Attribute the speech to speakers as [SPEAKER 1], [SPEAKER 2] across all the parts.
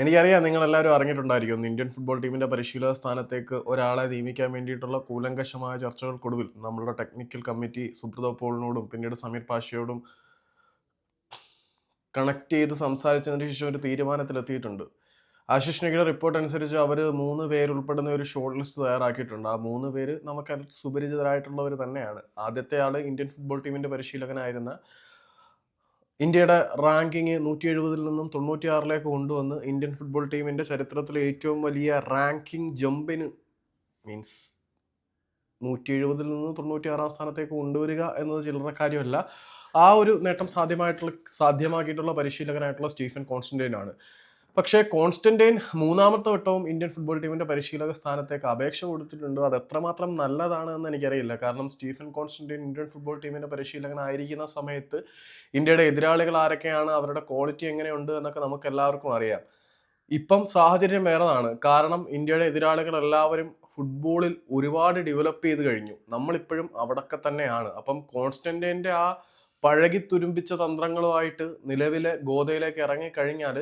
[SPEAKER 1] എനിക്കറിയാം നിങ്ങൾ എല്ലാവരും അറിഞ്ഞിട്ടുണ്ടായിരിക്കും ഇന്ത്യൻ ഫുട്ബോൾ ടീമിന്റെ പരിശീലക സ്ഥാനത്തേക്ക് ഒരാളെ നിയമിക്കാൻ വേണ്ടിയിട്ടുള്ള കൂലങ്കശമായ ചർച്ചകൾക്കൊടുവിൽ നമ്മളുടെ ടെക്നിക്കൽ കമ്മിറ്റി സുബ്രതോ പോളിനോടും പിന്നീട് സമീർ പാഷയോടും കണക്ട് ചെയ്ത് സംസാരിച്ചതിന് ശേഷം ഒരു തീരുമാനത്തിലെത്തിയിട്ടുണ്ട്. ആശിഷ് നെഗിയുടെ റിപ്പോർട്ട് അനുസരിച്ച് അവർ മൂന്ന് പേരുൾപ്പെടുന്ന ഒരു ഷോർട്ട് ലിസ്റ്റ് തയ്യാറാക്കിയിട്ടുണ്ട്. ആ മൂന്ന് പേര് നമുക്ക് സുപരിചിതരായിട്ടുള്ളവർ തന്നെയാണ്. ആദ്യത്തെ ആൾ ഇന്ത്യൻ ഫുട്ബോൾ ടീമിന്റെ പരിശീലകനായിരുന്ന ഇന്ത്യയുടെ റാങ്കിങ് നൂറ്റി എഴുപതിൽ നിന്നും തൊണ്ണൂറ്റിയാറിലേക്ക് കൊണ്ടുവന്ന് ഇന്ത്യൻ ഫുട്ബോൾ ടീമിന്റെ ചരിത്രത്തിലെ ഏറ്റവും വലിയ റാങ്കിങ് ജമ്പിന് മീൻസ് നൂറ്റി എഴുപതിൽ നിന്ന് തൊണ്ണൂറ്റിയാറാം സ്ഥാനത്തേക്ക് കൊണ്ടുവരിക എന്നത് ചില്ലറ കാര്യമല്ല. ആ ഒരു നേട്ടം സാധ്യമായിട്ടുള്ള സാധ്യമാക്കിയിട്ടുള്ള പരിശീലകനായിട്ടുള്ള സ്റ്റീഫൻ കോൺസ്റ്റന്റൈൻ ആണ് പക്ഷേ കോൺസ്റ്റന്റൈൻ മൂന്നാമത്തെ വട്ടവും ഇന്ത്യൻ ഫുട്ബോൾ ടീമിന്റെ പരിശീലക സ്ഥാനത്തേക്ക് അപേക്ഷ കൊടുത്തിട്ടുണ്ട്. അത് എത്രമാത്രം നല്ലതാണ് എന്ന് എനിക്കറിയില്ല. കാരണം സ്റ്റീഫൻ കോൺസ്റ്റന്റൈൻ ഇന്ത്യൻ ഫുട്ബോൾ ടീമിന്റെ പരിശീലകനായിരിക്കുന്ന സമയത്ത് ഇന്ത്യയുടെ എതിരാളികൾ ആരൊക്കെയാണ് അവരുടെ ക്വാളിറ്റി എങ്ങനെയുണ്ട് എന്നൊക്കെ നമുക്ക് എല്ലാവർക്കും അറിയാം. ഇപ്പം സാഹചര്യം വേറെതാണ്. കാരണം ഇന്ത്യയുടെ എതിരാളികൾ എല്ലാവരും ഫുട്ബോളിൽ ഒരുപാട് ഡെവലപ്പ് ചെയ്ത് കഴിഞ്ഞു. നമ്മളിപ്പോഴും അവിടൊക്കെ തന്നെയാണ്. അപ്പം കോൺസ്റ്റന്റൈന്റെ ആ പഴകി തുരുമ്പിച്ച തന്ത്രങ്ങളുമായിട്ട് നിലവിലെ ഗോതയിലേക്ക് ഇറങ്ങിക്കഴിഞ്ഞാൽ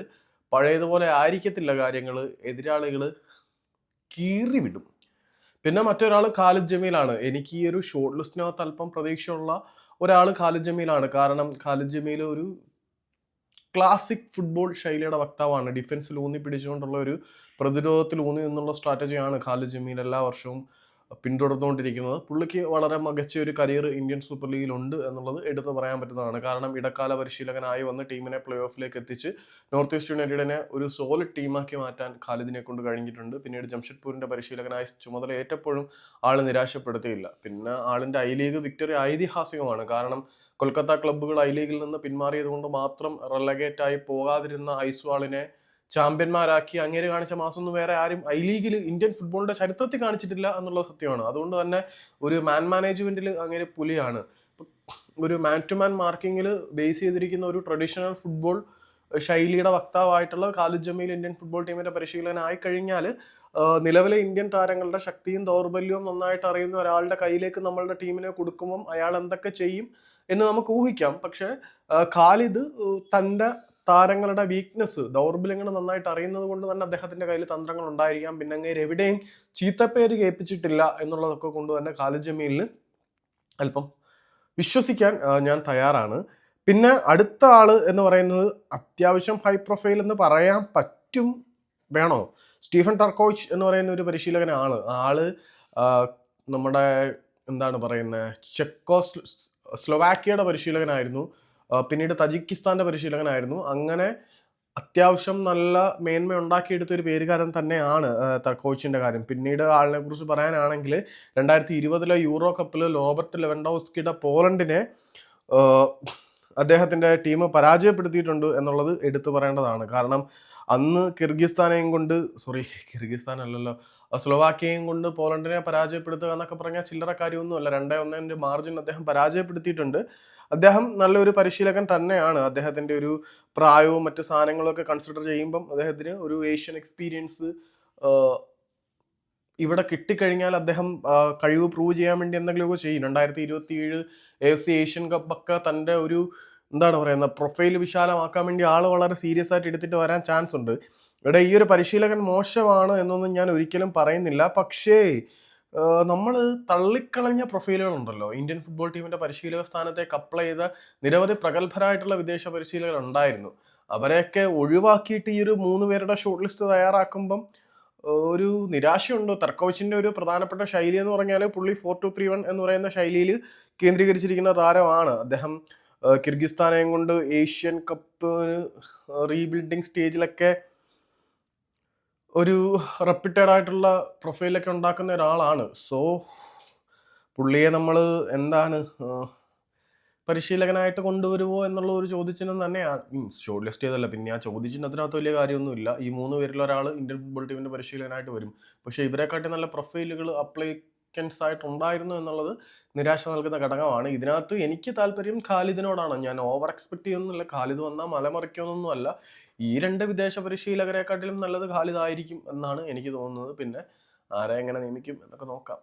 [SPEAKER 1] പഴയതുപോലെ ആയിരിക്കത്തില്ല കാര്യങ്ങൾ എതിരാളികൾ കീറി വിടും പിന്നെ മറ്റൊരാൾ ഖാലിദ് ജമീലാണ്. എനിക്ക് ഈ ഒരു ഷോർട്ട് ലിസ്റ്റിനകത്ത് അല്പം പ്രതീക്ഷയുള്ള ഒരാൾ ഖാലിദ് ജമീലാണ്. കാരണം ഖാലിദ് ജമീൽ ഒരു ക്ലാസിക് ഫുട്ബോൾ ശൈലിയുടെ വക്താവാണ്. ഡിഫൻസിൽ ഊന്നി പിടിച്ചുകൊണ്ടുള്ള ഒരു പ്രതിരോധത്തിൽ ഊന്നി നിന്നുള്ള സ്ട്രാറ്റജിയാണ് ഖാലിദ് ജമീൽ എല്ലാ വർഷവും പിന്തുടർന്നുകൊണ്ടിരിക്കുന്നത്. പുള്ളിക്ക് വളരെ മികച്ച ഒരു കരിയർ ഇന്ത്യൻ സൂപ്പർ ലീഗിൽ ഉണ്ട് എന്നുള്ളത് എടുത്തു പറയാൻ പറ്റുന്നതാണ്. കാരണം ഇടക്കാല പരിശീലകനായി വന്ന് ടീമിനെ പ്ലേ ഓഫിലേക്ക് എത്തിച്ച് നോർത്ത് ഈസ്റ്റ് യുണൈറ്റഡിനെ ഒരു സോളിഡ് ടീമാക്കി മാറ്റാൻ ഖാലിദിനെ കൊണ്ട് കഴിഞ്ഞിട്ടുണ്ട്. പിന്നീട് ജംഷഡ്പൂരിന്റെ പരിശീലകനായി ചുമതല ഏറ്റപ്പോഴും ആൾ നിരാശപ്പെടുത്തിയില്ല. പിന്നെ ആളിന്റെ ഐ ലീഗ് വിക്ടറി ഐതിഹാസികമാണ്. കാരണം കൊൽക്കത്ത ക്ലബ്ബുകൾ ഐ ലീഗിൽ നിന്ന് പിന്മാറിയത് കൊണ്ട് മാത്രം റെലഗേറ്റായി പോകാതിരുന്ന ഐസ്വാളിനെ ചാമ്പ്യന്മാരാക്കി അങ്ങേര് കാണിച്ച മാസം ഒന്നും വേറെ ആരും ഐ ലീഗിൽ ഇന്ത്യൻ ഫുട്ബോളിന്റെ ചരിത്രത്തിൽ കാണിച്ചിട്ടില്ല എന്നുള്ള സത്യമാണ്. അതുകൊണ്ട് തന്നെ ഒരു മാൻ മാനേജ്മെന്റിൽ അങ്ങേര് പുലിയാണ്. ഒരു മാൻ ടു മാൻ മാർക്കിങ്ങിൽ ബേസ് ചെയ്തിരിക്കുന്ന ഒരു ട്രഡീഷണൽ ഫുട്ബോൾ ശൈലിയുടെ വക്താവായിട്ടുള്ള ഖാലിദ് ജമീൽ ഇന്ത്യൻ ഫുട്ബോൾ ടീമിന്റെ പരിശീലകനായി കഴിഞ്ഞാൽ നിലവിലെ ഇന്ത്യൻ താരങ്ങളുടെ ശക്തിയും ദൗർബല്യവും നന്നായിട്ട് അറിയുന്ന ഒരാളുടെ കയ്യിലേക്ക് നമ്മളുടെ ടീമിനെ കൊടുക്കുമ്പം അയാൾ എന്തൊക്കെ ചെയ്യും എന്ന് നമുക്ക് ഊഹിക്കാം. പക്ഷേ ഖാലിദ് തന്റെ താരങ്ങളുടെ വീക്ക്നെസ് ദൗർബല്യങ്ങൾ നന്നായിട്ട് അറിയുന്നത് കൊണ്ട് തന്നെ അദ്ദേഹത്തിന്റെ കയ്യിൽ തന്ത്രങ്ങൾ ഉണ്ടായിരിക്കാം പിന്നെ അങ്ങേര് എവിടെയും ചീത്തപ്പേര് കേൾപ്പിച്ചിട്ടില്ല എന്നുള്ളതൊക്കെ കൊണ്ട് തന്നെ ഖാലിദ് അല്പം വിശ്വസിക്കാൻ ഞാൻ തയ്യാറാണ് പിന്നെ അടുത്ത ആൾ എന്ന് പറയുന്നത് അത്യാവശ്യം ഹൈ പ്രൊഫൈൽ എന്ന് പറയാൻ പറ്റും വേണോ സ്റ്റീഫൻ ടർക്കോച്ച് എന്ന് പറയുന്ന ഒരു പരിശീലകനാണ് ആൾ നമ്മുടെ എന്താണ് പറയുന്നത് ചെക്കോ സ്ലോവാക്കിയയുടെ പരിശീലകനായിരുന്നു പിന്നീട് തജിക്കിസ്ഥാന്റെ പരിശീലകനായിരുന്നു. അങ്ങനെ അത്യാവശ്യം നല്ല മേന്മ ഉണ്ടാക്കിയെടുത്ത ഒരു പേരുകാരൻ തന്നെയാണ് കോച്ചിന്റെ കാര്യം. പിന്നീട് ആളിനെ കുറിച്ച് പറയാനാണെങ്കിൽ രണ്ടായിരത്തി ഇരുപതിലെ യൂറോ കപ്പിൽ റോബർട്ട് ലെവൻഡോസ്കിയുടെ പോളണ്ടിനെ അദ്ദേഹത്തിന്റെ ടീം പരാജയപ്പെടുത്തിയിട്ടുണ്ട് എന്നുള്ളത് എടുത്തു പറയേണ്ടതാണ്. കാരണം അന്ന് കിർഗിസ്ഥാനെയും കൊണ്ട് സോറി കിർഗിസ്ഥാൻ അല്ലല്ലോ സ്ലോവാക്കിയയും കൊണ്ട് പോളണ്ടിനെ പരാജയപ്പെടുത്തുക എന്നൊക്കെ പറഞ്ഞാൽ ചില്ലറ കാര്യമൊന്നുമല്ല. രണ്ടേ ഒന്നേ മാർജിൻ അദ്ദേഹം പരാജയപ്പെടുത്തിയിട്ടുണ്ട്. അദ്ദേഹം നല്ലൊരു പരിശീലകൻ തന്നെയാണ്. അദ്ദേഹത്തിന്റെ ഒരു പ്രായവും മറ്റു സാധനങ്ങളും ഒക്കെ കൺസിഡർ ചെയ്യുമ്പം അദ്ദേഹത്തിന് ഒരു ഏഷ്യൻ എക്സ്പീരിയൻസ് ഇവിടെ കിട്ടിക്കഴിഞ്ഞാൽ അദ്ദേഹം കഴിവ് പ്രൂവ് ചെയ്യാൻ വേണ്ടി എന്തെങ്കിലുമൊക്കെ ചെയ്യും. രണ്ടായിരത്തി ഇരുപത്തി ഏഴ് എഫ് സി ഏഷ്യൻ കപ്പൊക്കെ തന്റെ ഒരു എന്താണ് പറയുന്നത് പ്രൊഫൈൽ വിശാലമാക്കാൻ വേണ്ടി ആൾ വളരെ സീരിയസ് ആയിട്ട് എടുത്തിട്ട് വരാൻ ചാൻസ് ഉണ്ട്. ഇവിടെ ഈ ഒരു പരിശീലകൻ മോശമാണ് എന്നൊന്നും ഞാൻ ഒരിക്കലും പറയുന്നില്ല. പക്ഷേ നമ്മൾ തള്ളിക്കളഞ്ഞ പ്രൊഫൈലുകളുണ്ടല്ലോ. ഇന്ത്യൻ ഫുട്ബോൾ ടീമിന്റെ പരിശീലക സ്ഥാനത്തെ അപ്ലൈ ചെയ്ത നിരവധി പ്രഗത്ഭരായിട്ടുള്ള വിദേശ പരിശീലകർ ഉണ്ടായിരുന്നു അവരെയൊക്കെ ഒഴിവാക്കിയിട്ട് ഈ ഒരു മൂന്ന് പേരുടെ ഷോർട്ട് ലിസ്റ്റ് തയ്യാറാക്കുമ്പം ഒരു നിരാശയുണ്ടോ? തർക്കോച്ചിന്റെ ഒരു പ്രധാനപ്പെട്ട ശൈലി എന്ന് പറഞ്ഞാൽ പുള്ളി ഫോർ ടു ത്രീ വൺ എന്ന് പറയുന്ന ശൈലിയിൽ കേന്ദ്രീകരിച്ചിരിക്കുന്ന താരമാണ്. അദ്ദേഹം കിർഗിസ്ഥാനെയും കൊണ്ട് ഏഷ്യൻ കപ്പ് റീബിൽഡിംഗ് സ്റ്റേജിലൊക്കെ ഒരു റെപ്യൂട്ടഡ് ആയിട്ടുള്ള പ്രൊഫൈലൊക്കെ ഉണ്ടാക്കുന്ന ഒരാളാണ്. സോ പുള്ളിയെ നമ്മൾ എന്താണ് പരിശീലകനായിട്ട് കൊണ്ടുവരുമോ എന്നുള്ള ഒരു ചോദ്യചിഹ്നം തന്നെയാണ് മീൻസ് ഷോർട്ട് ലിസ്റ്റ് ചെയ്തല്ല പിന്നെ ആ ചോദ്യചിഹ്നത്തിനകത്ത് വലിയ കാര്യമൊന്നുമില്ല ഈ മൂന്ന് പേരിലൊരാൾ ഇന്ത്യൻ ഫുട്ബോൾ ടീമിന്റെ പരിശീലകനായിട്ട് വരും. പക്ഷേ ഇവരെക്കാട്ടി നല്ല പ്രൊഫൈലുകൾ അപ്ലൈക്കൻസ് ആയിട്ട് ഉണ്ടായിരുന്നു എന്നുള്ളത് നിരാശ നൽകുന്ന ഘടകമാണ്. ഇതിനകത്ത് എനിക്ക് താല്പര്യം ഖാലിദിനോടാണ്. ഞാൻ ഓവർ എക്സ്പെക്ട് ചെയ്യുന്നില്ല. ഖാലിദ് വന്നാൽ മലമറിക്കുമെന്നൊന്നും അല്ല ഈ രണ്ട് വിദേശ പരിശീലകരെക്കാട്ടിലും നല്ലത് ഖാലിദ് ആയിരിക്കും എന്നാണ് എനിക്ക് തോന്നുന്നത്. പിന്നെ ആരെ എങ്ങനെ നിയമിക്കും എന്നൊക്കെ നോക്കാം.